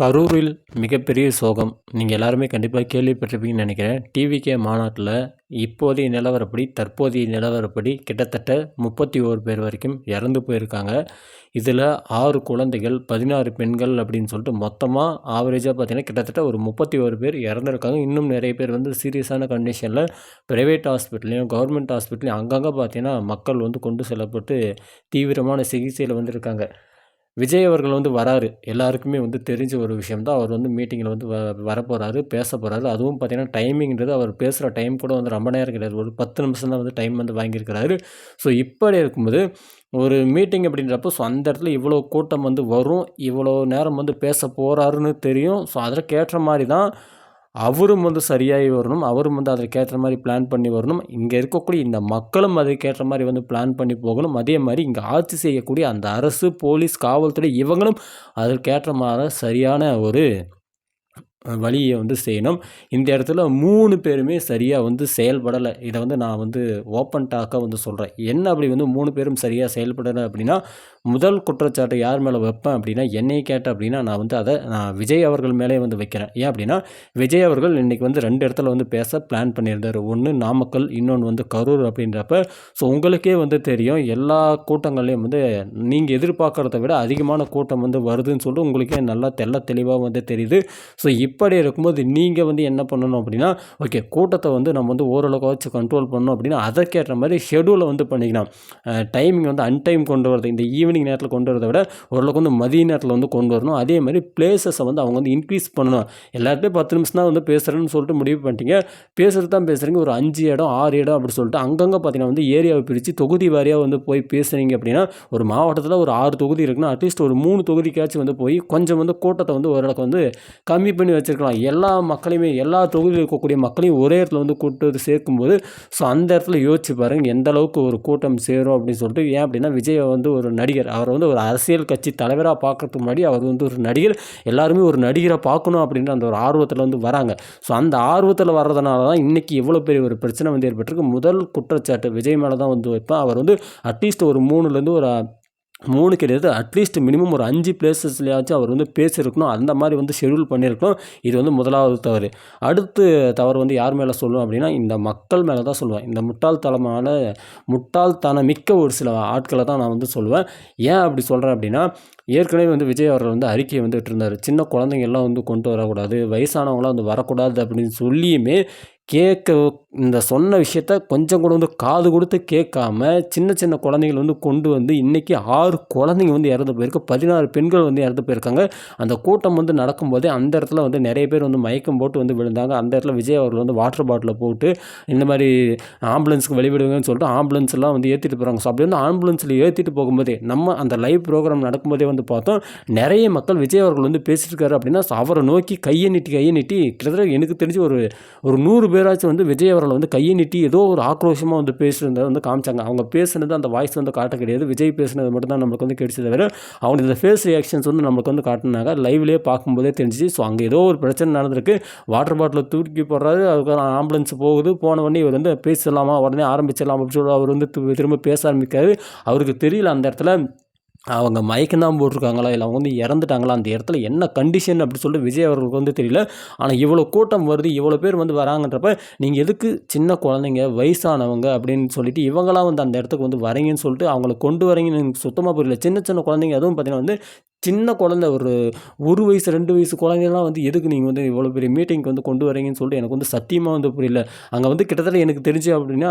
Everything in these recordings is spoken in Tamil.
கரூரில் மிகப்பெரிய சோகம். நீங்கள் எல்லாருமே கண்டிப்பாக கேள்விப்பட்டிருப்பீங்கன்னு நினைக்கிறேன். டிவிகே மாநாட்டில் இப்போதைய நிலவரப்படி தற்போதைய நிலவரப்படி கிட்டத்தட்ட முப்பத்தி ஓரு பேர் வரைக்கும் இறந்து போயிருக்காங்க. இதில் ஆறு குழந்தைகள் பதினாறு பெண்கள் அப்படின்னு சொல்லிட்டு மொத்தமாக ஆவரேஜாக பார்த்தீங்கன்னா கிட்டத்தட்ட ஒரு முப்பத்தி ஓரு பேர் இறந்துருக்காங்க. இன்னும் நிறைய பேர் வந்து சீரியஸான கண்டிஷனில் ப்ரைவேட் ஹாஸ்பிட்டல்லையும் கவர்மெண்ட் ஹாஸ்பிட்டலையும் அங்கங்கே பார்த்தீங்கன்னா மக்கள் வந்து கொண்டு செல்லப்பட்டு தீவிரமான சிகிச்சையில் வந்திருக்காங்க. விஜய் அவர்கள் வந்து வராரு. எல்லாருக்குமே வந்து தெரிஞ்ச ஒரு விஷயம் தான் அவர் வந்து மீட்டிங்கில் வந்து வ வரப்போகிறாரு பேச போகிறாரு அதுவும் பார்த்திங்கன்னா டைமிங்கிறது அவர் பேசுகிற டைம் கூட வந்து ரொம்ப நேரம் கிடையாது. ஒரு பத்து நிமிஷம் தான் வந்து டைம் வந்து வாங்கியிருக்கிறாரு. ஸோ இப்படி இருக்கும்போது ஒரு மீட்டிங் அப்படின்றப்போ ஸோ அந்த இடத்துல இவ்வளோ கூட்டம் வந்து வரும். இவ்வளோ நேரம் வந்து பேச போகிறாருன்னு தெரியும். ஸோ அதில் கேட்ட மாதிரி தான் அவரும் வந்து சரியாகி வரணும் அவரும் வந்து அதற்கேற்ற மாதிரி பிளான் பண்ணி வரணும். இங்கே இருக்கக்கூடிய இந்த மக்களும் அதுக்கேற்ற மாதிரி வந்து பிளான் பண்ணி போகணும். அதே மாதிரி இங்கே ஆட்சி செய்யக்கூடிய அந்த அரசு போலீஸ் காவல்துறை இவங்களும் அதற்கேற்ற மாதிரி சரியான ஒரு வழியை வந்து செய்யணும். இந்த இடத்துல மூணு பேருமே சரியாக வந்து செயல்படலை. இதை வந்து நான் வந்து ஓப்பன் டாக்காக வந்து சொல்கிறேன் என்ன அப்படி வந்து மூணு பேரும் சரியாக செயல்படலை அப்படின்னா முதல் குற்றச்சாட்டை யார் மேலே வைப்பேன் அப்படின்னா என்னை கேட்டேன் அப்படின்னா நான் வந்து அதை நான் விஜய் அவர்கள் மேலே வந்து வைக்கிறேன். ஏன் அப்படின்னா விஜய் அவர்கள் இன்றைக்கி வந்து ரெண்டு இடத்துல வந்து பேச பிளான் பண்ணியிருந்தார். ஒன்று நாமக்கல் இன்னொன்று வந்து கரூர் அப்படின்றப்ப ஸோ உங்களுக்கே வந்து தெரியும் எல்லா கூட்டங்கள்லேயும் வந்து நீங்கள் எதிர்பார்க்குறத விட அதிகமான கூட்டம் வந்து வருதுன்னு சொல்லிட்டு உங்களுக்கே நல்லா தெல்ல தெளிவாக வந்து தெரியுது. ஸோ இப்படி இருக்கும்போது நீங்கள் வந்து என்ன பண்ணணும் அப்படின்னா ஓகே கூட்டத்தை வந்து நம்ம வந்து ஓரளவுக்கு கண்ட்ரோல் பண்ணணும் அப்படின்னா அதற்கேற்ற மாதிரி ஷெடியூலை வந்து பண்ணிக்கலாம். டைமிங் வந்து அன்டைம் கொண்டு வரது இந்த ஈவினிங் நேரத்தில் கொண்டு வரதை விட ஓரளவுக்கு வந்து மதிய நேரத்தில் வந்து கொண்டு வரணும். அதே மாதிரி பிளேசஸை வந்து அவங்க வந்து இன்க்ரீஸ் பண்ணணும். எல்லாருமே பத்து நிமிஷம் தான் வந்து பேசுகிறேன்னு சொல்லிட்டு முடிவு பண்ணிட்டீங்க. பேசுகிறது தான் பேசுகிறீங்க ஒரு அஞ்சு இடம் ஆறு இடம் அப்படி சொல்லிட்டு அங்கங்கே பார்த்தீங்கன்னா வந்து ஏரியாவை பிரித்து தொகுதி வாரியாக வந்து போய் பேசுகிறீங்க அப்படின்னா ஒரு மாவட்டத்தில் ஒரு ஆறு தொகுதி இருக்குன்னா அட்லீஸ்ட் ஒரு மூணு தொகுதிக்காச்சும் வந்து போய் கொஞ்சம் வந்து கூட்டத்தை வந்து ஓரளவுக்கு வந்து கம்மி பண்ணி வச்சுருக்கலாம். எல்லா மக்களையுமே எல்லா தொகுதியில் இருக்கக்கூடிய மக்களையும் ஒரே இடத்துல வந்து கூட்டு வந்து சேர்க்கும்போது ஸோ அந்த இடத்துல யோசிச்சு பாருங்கள் எந்த அளவுக்கு ஒரு கூட்டம் சேரும் அப்படின்னு சொல்லிட்டு ஏன் அப்படின்னா விஜய் வந்து ஒரு நடிகர். அவரை வந்து ஒரு அரசியல் கட்சி தலைவராக பார்க்கறதுக்கு முன்னாடி அவர் வந்து ஒரு நடிகர். எல்லாருமே ஒரு நடிகரை பார்க்கணும் அப்படின்ற அந்த ஒரு ஆர்வத்தில் வந்து வராங்க. ஸோ அந்த ஆர்வத்தில் வர்றதுனால தான் இன்றைக்கி எவ்வளோ பெரிய ஒரு பிரச்சனை வந்து ஏற்பட்டிருக்கு. முதல் குற்றச்சாட்டு விஜய் மேலே தான் வந்து வைப்பேன். அவர் வந்து அட்லீஸ்ட் ஒரு மூணுலேருந்து ஒரு மூணு கிடையாது அட்லீஸ்ட் மினிமம் ஒரு அஞ்சு பிளேசஸ்லையாச்சும் அவர் வந்து பேசியிருக்கணும். அந்த மாதிரி வந்து ஷெடியூல் பண்ணியிருக்கணும். இது வந்து முதலாவது தவறு. அடுத்து தவறு வந்து யார் மேலே சொல்லுவோம் அப்படின்னா இந்த மக்கள் மேலே தான் சொல்லுவேன். இந்த முட்டாள்தனமான முட்டாள்தனம் மிக்க ஒரு சில ஆட்களை தான் நான் வந்து சொல்லுவேன். ஏன் அப்படி சொல்கிறேன் அப்படின்னா ஏற்கனவே வந்து விஜய் அவர்கள் வந்து அறிக்கையை வந்துகிட்டு இருந்தார் சின்ன குழந்தைங்கள்லாம் வந்து கொண்டு வரக்கூடாது வயசானவங்களாம் வந்து வரக்கூடாது அப்படின்னு சொல்லியுமே கேட்க இந்த சொன்ன விஷயத்த கொஞ்சம் கூட வந்து காது கொடுத்து கேட்காம சின்ன சின்ன குழந்தைகள் வந்து கொண்டு வந்து இன்றைக்கி ஆறு குழந்தைங்க வந்து இறந்து போயிருக்கு. பதினாறு பெண்கள் வந்து இறந்து போயிருக்காங்க. அந்த கூட்டம் வந்து நடக்கும்போதே அந்த இடத்துல வந்து நிறைய பேர் வந்து மயக்கம் போட்டு வந்து விழுந்தாங்க. அந்த இடத்துல விஜய் அவர்கள் வந்து வாட்டர் பாட்டிலை போட்டு இந்த மாதிரி ஆம்புலன்ஸுக்கு வெளிவிடுங்கன்னு சொல்லிட்டு ஆம்புலன்ஸ்லாம் வந்து ஏற்றிட்டு போகிறாங்க ஸோ அப்படி வந்து ஆம்புலன்ஸில் ஏற்றிட்டு போகும்போதே நம்ம அந்த லைவ் ப்ரோக்ராம் நடக்கும்போதே வந்து வந்து பார்த்தோம் நிறைய மக்கள் விஜய் அவர்கள் வந்து பேசியிருக்காரு அப்படின்னா அவரை நோக்கி கையை நீட்டி கையை நீட்டி கிட்டத்தட்ட எனக்கு தெரிஞ்சு ஒரு ஒரு நூறு பேராச்சும் வந்து விஜய் அவர்கள் வந்து கையை நீட்டி ஏதோ ஒரு ஆக்ரோஷமாக வந்து பேசுகிறத வந்து காமிச்சாங்க. அவங்க பேசுனது அந்த வாய்ஸ் வந்து காட்ட கிடையாது. விஜய் பேசுனது மட்டும் தான் நம்மளுக்கு வந்து கிடைச்சது தவிர அவங்க இந்த ஃபேஸ் ரியாக்ஷன்ஸ் வந்து நம்மளுக்கு வந்து காட்டினாங்க. லைவ்லேயே பார்க்கும்போதே தெரிஞ்சிச்சு. ஸோ அங்கே ஏதோ ஒரு பிரச்சனை நடந்திருக்கு. வாட்டர் பாட்டில் தூக்கி போடுறாரு. அதுக்கப்புறம் ஆம்புலன்ஸ் போகுது. போன உடனே இவர் வந்து பேசலாமா உடனே ஆரம்பிச்சிடலாம்? அப்படின்னு சொல்லி அவர் வந்து திரும்ப பேச ஆரம்பிக்காரு. அவருக்கு தெரியல அந்த இடத்துல. அவங்க மயக்கம் தான் போட்டிருக்காங்களா? இல்லை அவங்க வந்து இறந்துட்டாங்களா? அந்த இடத்துல என்ன கண்டிஷன் அப்படி சொல்லிட்டு விஜய் அவர்களுக்கு வந்து தெரியல. ஆனால் இவ்வளோ கூட்டம் வருது இவ்வளோ பேர் வந்து வராங்கன்றப்ப நீங்கள் எதுக்கு சின்ன குழந்தைங்க வயசானவங்க அப்படின்னு சொல்லிட்டு இவங்களாம் வந்து அந்த இடத்துக்கு வந்து வரீங்கன்னு சொல்லிட்டு அவங்கள கொண்டு வரீங்கன்னு எனக்கு சுத்தமாக புரியல. சின்ன சின்ன குழந்தைங்க அதுவும் பார்த்தீங்கன்னா வந்து சின்ன குழந்த ஒரு ஒரு வயசு ரெண்டு வயசு குழந்தைங்கலாம் வந்து எதுக்கு நீங்கள் வந்து இவ்வளோ பெரிய மீட்டிங்க்கு வந்து கொண்டு வரீங்கன்னு சொல்லிட்டு எனக்கு வந்து சத்தியமாக வந்து புரியல. அங்கே வந்து கிட்டத்தட்ட எனக்கு தெரிஞ்சு அப்படின்னா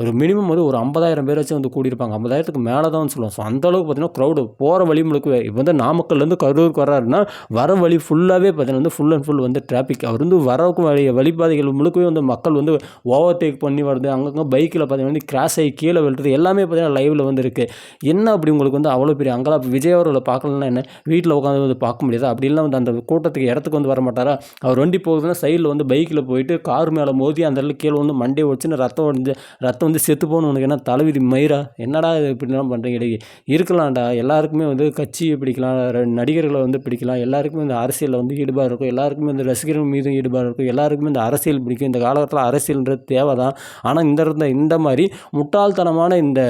ஒரு மினிமம் வந்து ஒரு ஐம்பதாயிரம் பேராச்சும் வந்து கூடியிருப்பாங்க. ஐம்பதாயிரத்துக்கு மேலே தான் சொல்லுவோம் ஸோ அந்தளவுக்கு பார்த்தீங்கன்னா க்ரௌடு போகிற வழி முழுக்க இப்போ வந்து நாமக்கல்லேருந்து கரூருக்கு வர்றாருன்னா வர வழி ஃபுல்லாகவே பார்த்தீங்கன்னா வந்து ஃபுல் அண்ட் ஃபுல் வந்து டிராஃபிக் அவர் வந்து வரவுக்கு வழி வழிபாதைகள் முழுக்கவே வந்து மக்கள் வந்து ஓவர் டேக் பண்ணி வருது அங்கங்கே பைக்கில் பார்த்தீங்கன்னா வந்து கிராஸ் ஆகி கீழே விழுறது எல்லாமே பார்த்தீங்கன்னா லைவில் வந்து இருக்குது என்ன அப்படி உங்களுக்கு வந்து அவ்வளோ பெரிய அங்கெல்லாம் விஜய் அவர்களை பார்க்கலன்னா என்ன? வீட்டில் உட்காந்து வந்து பார்க்க முடியாது. அப்படி இல்லை வந்து அந்த கூட்டத்துக்கு இடத்துக்கு வந்து வர மாட்டாரா அவர் வண்டி போகுதுன்னா சைடில் வந்து பைக்கில் போயிட்டு கார் மேலே மோதி அந்த இடத்துல கீழே வந்து மண்டே ஒடிச்சுன்னு ரத்தம் வந்து ரத்தம் வந்து செத்து போகணும் உனக்கு என்ன தலைவிதி மயிரா? என்னடா இது இப்படிலாம் பண்ணுறீங்க இடையே இருக்கலாம்டா. எல்லாருக்குமே வந்து கட்சியை பிடிக்கலாம் நடிகர்களை வந்து பிடிக்கலாம். எல்லாருக்குமே இந்த அரசியலில் வந்து ஈடுபாடு இருக்கும். எல்லாருக்குமே இந்த ரசிகர்கள் மீதும் ஈடுபாடு இருக்கும். எல்லாருக்குமே இந்த அரசியல் பிடிக்கும். இந்த காலகட்டத்தில் அரசியல்ன்றது தேவை தான் ஆனால் இந்த இந்த மாதிரி முட்டாள்தனமான இந்த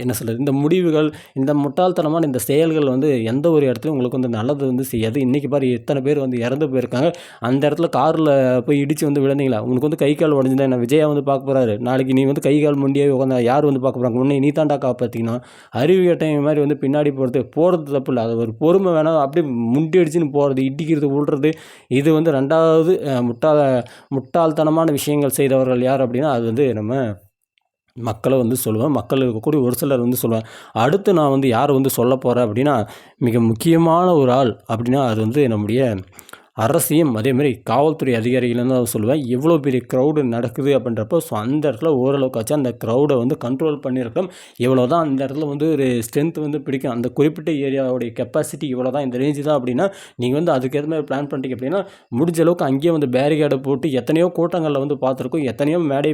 என்ன சொல்கிறது இந்த முடிவுகள் இந்த முட்டாள்தனமான இந்த செயல்கள் வந்து எந்த ஒரு இடத்துலையும் உங்களுக்கு வந்து நல்லது வந்து செய்யாது. இன்றைக்கி பாரு எத்தனை பேர் வந்து இறந்து போயிருக்காங்க. அந்த இடத்துல காரில் போய் இடித்து வந்து விழுந்தீங்களா? உனக்கு வந்து கை கால் உடஞ்சிருந்தா என்ன விஜயா வந்து பார்க்க போகிறாரு நாளைக்கு நீ வந்து கை கால் முண்டியே உட்காந்தா யார் வந்து பார்க்க போகிறாங்க உன்னை நீ தாண்டா காப்பாற்றிக்கணும் அறிவு கேட்டவங்க மாதிரி வந்து பின்னாடி போகிறது போகிறது தப்பு இல்லை. அது ஒரு பொறுமை வேணாம் அப்படியே முண்டி அடிச்சுன்னு போகிறது இடிக்கிறது விழுறது இது வந்து ரெண்டாவது அஹ், முட்டாள் முட்டாள்தனமான விஷயங்கள் செய்தவர்கள் யார் அப்படின்னா அது வந்து நம்ம மக்களை வந்து சொல்லுவேன். மக்கள் இருக்கக்கூடிய ஒரு சிலர் வந்து சொல்லுவேன். அடுத்து நான் வந்து யார் வந்து சொல்ல போகிறேன் அப்படின்னா மிக முக்கியமான ஒரு ஆள் அப்படின்னா அது வந்து நம்முடைய அரசையும் அதேமாதிரி காவல்துறை அதிகாரிகளும் தான் சொல்லுவேன். எவ்வளோ பெரிய க்ரௌடு நடக்குது அப்படின்றப்போ ஸோ அந்த இடத்துல ஓரளவுக்காச்சும் அந்த க்ரௌடை வந்து கண்ட்ரோல் பண்ணியிருக்கோம் இவ்வளோ தான் அந்த இடத்துல வந்து ஒரு ஸ்ட்ரென்த் வந்து பிடிக்கும். அந்த குறிப்பிட்ட ஏரியாவுடைய கெப்பாசிட்டி இவ்வளோ தான் இந்த ரேஞ்சு தான் அப்படின்னா நீங்கள் வந்து அதுக்கேற்ற மாதிரி பிளான் பண்ணிட்டீங்க அப்படின்னா முடிஞ்ச அளவுக்கு அங்கேயே வந்து பேரிகேடை போட்டு எத்தனையோ கூட்டங்களில் வந்து பார்த்துருக்கோம். எத்தனையோ மேடை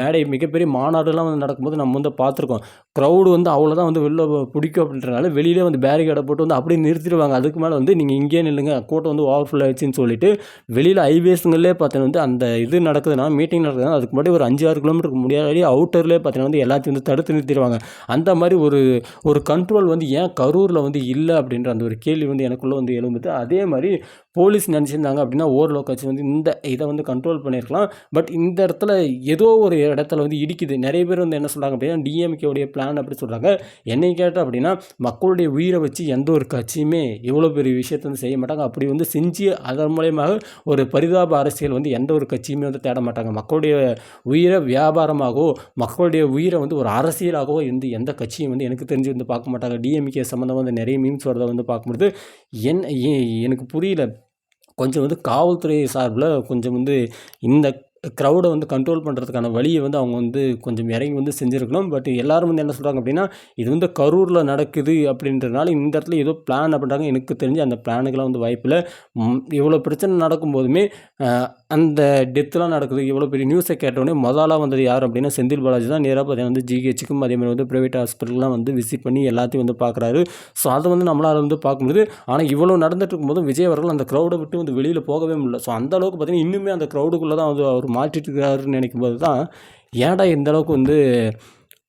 மேடை மிகப்பெரிய மாநாடுலாம் வந்து நடக்கும்போது நம்ம வந்து பார்த்துருக்கோம். க்ரௌடு வந்து அவ்வளோதான் வந்து வெளில பிடிக்கும் அப்படின்றனால வெளியிலே வந்து பேரிகேடை போட்டு வந்து அப்படியே நிறுத்திடுவாங்க. அதுக்கு மேலே வந்து நீங்கள் இங்கேயே நில்லுங்க. கூட்டம் வந்து ஓவர்ஃபுல் ஆயிடுச்சுன்னு சொல்லிட்டு வெளியில் ஹைவேஸுங்களே பார்த்தீங்கன்னா வந்து அந்த இது நடக்குதுன்னா மீட்டிங் நடக்குதுன்னா அதுக்கு முன்னாடி ஒரு அஞ்சு ஆறு கிலோமீட்டருக்கு முன்னாடி அவுட்டர்லேயே பார்த்தீங்கன்னா வந்து எல்லாத்தையும் வந்து தடுத்து நிறுத்திடுவாங்க. அந்த மாதிரி ஒரு ஒரு கண்ட்ரோல் வந்து ஏன் கரூரில் வந்து இல்லை அப்படின்ற அந்த ஒரு கேள்வி வந்து எனக்குள்ளே வந்து எழும்புது. அதே மாதிரி போலீஸ் நினச்சிருந்தாங்க அப்படின்னா ஓரளவுக்காச்சும் வந்து இந்த இதை வந்து கண்ட்ரோல் பண்ணியிருக்கலாம். பட் இந்த இடத்துல ஏதோ ஒரு இடத்துல வந்து இடிக்குது. நிறைய பேர் வந்து என்ன சொல்கிறாங்க அப்படின்னா டிஎம்கேவுடைய பிளான் அப்படி சொல்கிறாங்க என்னை கேட்டால் அப்படின்னா மக்களுடைய உயிரை வச்சு எந்த ஒரு கட்சியுமே இவ்வளோ பெரிய விஷயத்தை வந்து செய்ய மாட்டாங்க. அப்படி வந்து செஞ்சு அதன் மூலயமாக ஒரு பரிதாப அரசியல் வந்து எந்த ஒரு கட்சியுமே வந்து தேட மாட்டாங்க. மக்களுடைய உயிரை வியாபாரமாகவோ மக்களுடைய உயிரை வந்து ஒரு அரசியலாகவோ இருந்து எந்த கட்சியும் வந்து எனக்கு தெரிஞ்சு வந்து பார்க்க மாட்டாங்க. டிஎம்கே சம்மந்தமாக வந்து நிறைய மீம்ஸ் வரதை வந்து பார்க்கும்போது என் ஏ- எனக்கு புரியல. கொஞ்சம் வந்து காவல்துறை சார்பில் கொஞ்சம் வந்து இந்த க்ரௌடை வந்து கண்ட்ரோல் பண்ணுறதுக்கான வழியை வந்து அவங்க வந்து கொஞ்சம் இறங்கி வந்து செஞ்சுருக்கணும். பட் எல்லோரும் வந்து என்ன சொல்கிறாங்க அப்படின்னா இது வந்து கரூரில் நடக்குது அப்படின்றதுனால இந்த இடத்துல ஏதோ பிளான் அப்படின்றாங்க. எனக்கு தெரிஞ்சு அந்த பிளானுக்கெல்லாம் வந்து வாய்ப்பில்லை. இவ்வளோ பிரச்சனை நடக்கும்போதுமே அந்த டெத்துலாம் நடக்குது. இவ்வளோ பெரிய நியூஸை கேட்டோடனே முதலாக வந்தது யார் அப்படின்னா செந்தில் பாலாஜி தான். நேராக பார்த்தீங்கன்னா வந்து ஜிஹெச்சுக்கும் அதே மாதிரி வந்து ப்ரைவேட் ஹாஸ்பிட்டல்லாம் வந்து விசிட் பண்ணி எல்லாத்தையும் வந்து பார்க்குறாரு. ஸோ அதை வந்து நம்மளால் வந்து பார்க்கும்போது ஆனால் இவ்வளோ நடந்துட்டு இருக்கும்போது விஜய் அவர்கள் அந்த க்ரௌடை விட்டு வந்து வெளியில் போகவே முடியல. ஸோ அந்த அளவுக்கு பார்த்தீங்கன்னா இன்னுமே அந்த க்ரௌடுக்குள்ளே தான் வந்து அவர் மாற்றிட்டு இருக்கிறாருன்னு நினைக்கும் போது தான் ஏன்டா இந்த அளவுக்கு வந்து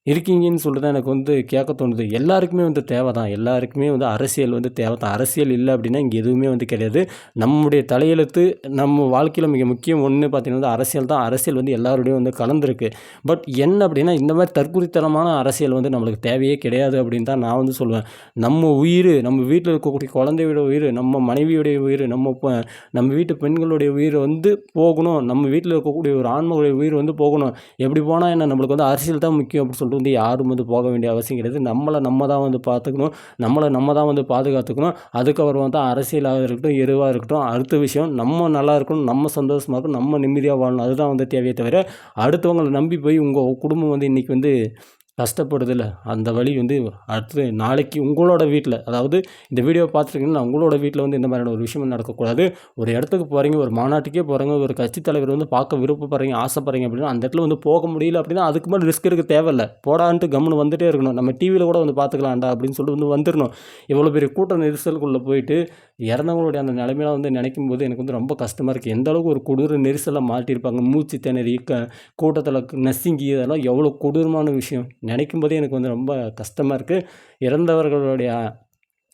இருக்கீங்கன்னு சொல்லிட்டு தான் எனக்கு வந்து கேட்க தோணுது. எல்லாருக்குமே வந்து தேவை தான் எல்லாருக்குமே வந்து அரசியல் வந்து தேவை தான் அரசியல் இல்லை அப்படின்னா இங்கே எதுவுமே வந்து கிடையாது. நம்முடைய தலையெழுத்து நம்ம வாழ்க்கையில் மிக முக்கியம். ஒன்று பார்த்தீங்கன்னா வந்து அரசியல் தான். அரசியல் வந்து எல்லாருடையும் வந்து கலந்துருக்கு. பட் என்ன அப்படின்னா இந்த மாதிரி தற்குறித்தனமான அரசியல் வந்து நம்மளுக்கு தேவையே கிடையாது அப்படின்னு தான் நான் வந்து சொல்லுவேன் நம்ம உயிர் நம்ம வீட்டில் இருக்கக்கூடிய குழந்தையோட உயிர் நம்ம மனைவியுடைய உயிர் நம்ம நம்ம வீட்டு பெண்களுடைய உயிர் வந்து போகணும். நம்ம வீட்டில் இருக்கக்கூடிய ஒரு ஆண்மகளுடைய உயிர் வந்து போகணும். எப்படி போனால் என்ன? நம்மளுக்கு வந்து அரசியல் தான் முக்கியம் அப்படின்னு சொல்லிட்டு வந்து யாரும் வந்து போக வேண்டிய அவசியம் கிடையாது. நம்மளை நம்ம தான் வந்து பார்த்துக்கணும். நம்மளை நம்ம தான் வந்து பாதுகாத்துக்கணும். அதுக்கப்புறம் தான் அரசியலாக இருக்கட்டும் எருவாக இருக்கட்டும் அடுத்த விஷயம் நம்ம நல்லா இருக்கணும் நம்ம சந்தோஷமாக இருக்கணும் நம்ம நிம்மதியாக வாழணும். அதுதான் வந்து தேவையே தவிர அடுத்தவங்களை நம்பி போய் உங்கள் குடும்பம் வந்து இன்றைக்கி வந்து கஷ்டப்படுதில்ல. அந்த வழி வந்து அடுத்து நாளைக்கு உங்களோட வீட்டில் அதாவது இந்த வீடியோ பார்த்துருக்கீங்கன்னா உங்களோட வீட்டில் வந்து இந்த மாதிரியான ஒரு விஷயம் நடக்கக்கூடாது. ஒரு இடத்துக்கு போகிறீங்க ஒரு மாநாட்டுக்கே போகிறீங்க ஒரு கட்சி தலைவர் வந்து பார்க்க விருப்பப்படுறீங்க ஆசைப்படுறீங்க அப்படின்னா அந்த இடத்துல வந்து போக முடியல அப்படின்னா அதுக்கு மேலே ரிஸ்க் எடுக்க தேவையில்ல. போடான்ட்டு கம்முன்னு வந்துட்டே இருக்கணும். நம்ம டிவியில் கூட வந்து பார்த்துக்கலாம்டா அப்படின்னு சொல்லிட்டு வந்து வந்துடணும். இவ்வளோ பெரிய கூட்ட நெரிசலுக்குள்ளே போயிட்டு இறந்தவங்களுடைய அந்த நிலைமையெல்லாம் வந்து நினைக்கும் போது எனக்கு வந்து ரொம்ப கஷ்டமாக இருக்குது எந்த அளவுக்கு ஒரு கொடூர நெரிசலாக மாட்டியிருப்பாங்க? மூச்சு திணறி க கூட்டத்தில் நசுங்கி இதெல்லாம் எவ்வளோ கொடூரமான விஷயம். நினைக்கும் போதே எனக்கு வந்து ரொம்ப கஷ்டமாக இருக்குது இறந்தவர்களுடைய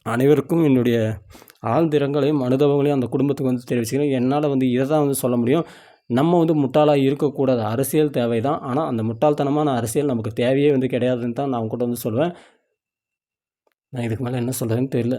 அனைவருக்கும் என்னுடைய ஆழ்ந்த இரங்கலையும் அந்த குடும்பத்துக்கு வந்து தெரிவிச்சுக்கிறேன். என்னால் வந்து இதை தான் வந்து சொல்ல முடியும். நம்ம வந்து முட்டாளாக இருக்கக்கூடாது. அரசியல் தேவை தான் ஆனால் அந்த முட்டாள்தனமான அரசியல் நமக்கு தேவையே வந்து கிடையாதுன்னு தான் நான் கூட வந்து சொல்லுவேன் நான் இதுக்கு மேலே என்ன சொல்கிறதுன்னு தெரியல.